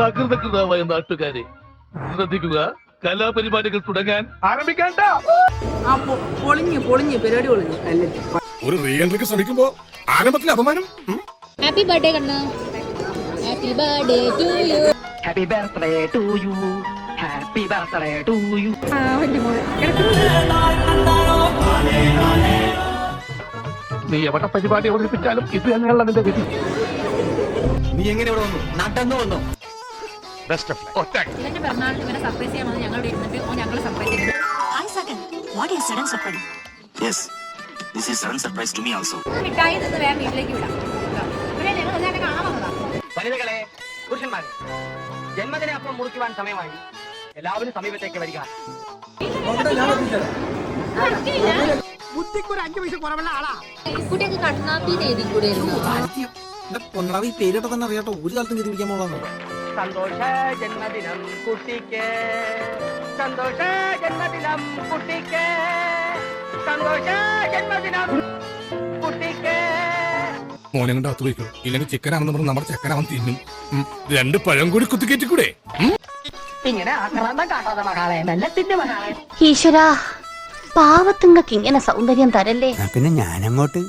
സകൃതകൃതമായ നാട്ടുകാരെ ശ്രദ്ധിക്കുക കലാപരിപാടികൾ തുടങ്ങാൻ ആരംഭിക്കണ്ട ആ പൊളിഞ്ഞു പൊളിഞ്ഞു പരിപാടി പൊളിഞ്ഞു. ഒരു റീഎൻട്രിക്ക് ശ്രമിക്കുമ്പോ ആരംഭത്തിൽ അപമാനം. Happy birthday Kanna. Happy birthday to you happy birthday to you happy birthday to you നീ എവിടെ പരിപാടി അവതരിപ്പിച്ചാലും ഇത് തന്നെയുള്ള നിന്റെ വിധി. ഇവന്റെ പിറന്നാളിന് ഇവനെ സർപ്രൈസ് ചെയ്യണമെന്ന് ഞങ്ങൾ ഇരുന്നിട്ട് ഓ ഞങ്ങൾ സർപ്രൈസ് ചെയ്തു. I second. What is sudden surprise? Yes, this is sudden surprise to me also. മിഠായി നിന്ന് വേറെ വീട്ടിലേക്ക് വിടാം. ഇവിടെ ഞങ്ങൾ എല്ലാവരും കാണാൻ വന്നതാ. വനിതകളെ പുരുഷന്മാരെ ജന്മദിന അപ്പം മുറിക്കുവാൻ സമയമായി. എല്ലാവരും സമീപത്തേക്ക് വരിക. കുട്ടിയൊക്കെ കണ്ണാപ്പി എഴുതി കൂടെ ഈ പേരിട്ട് തന്നെ അറിയാട്ടോ. ഒരു കാലത്തും കയറി പിടിക്കാൻ പോകാൻ സന്തോഷ ജന്മദിനം കുട്ടിക്ക്. സന്തോഷ ജന്മദിനം കുട്ടിക്ക്. സന്തോഷ ജന്മദിനം കുട്ടിക്ക്. മോനെ കൊണ്ട് അകത്ത് വയ്ക്കും ഇല്ലെങ്കിൽ ചിക്കനാണെന്ന് പറഞ്ഞ് നമ്മുടെ ചെക്കനാവൻ തിന്നും. രണ്ട് പഴം കൂടി കുത്തിക്കേറ്റിക്കൂടെ ഇങ്ങനെ ആക്രാന്തം കാട്ടാതെ മകളെ. മെല്ലത്തിന്റെ മകളെ. ഈശ്വരാ പാവത്തുങ്ങൾക്ക് ഇങ്ങനെ സൗന്ദര്യം തരല്ലേ? പിന്നെ ഞാനങ്ങോട്ട്?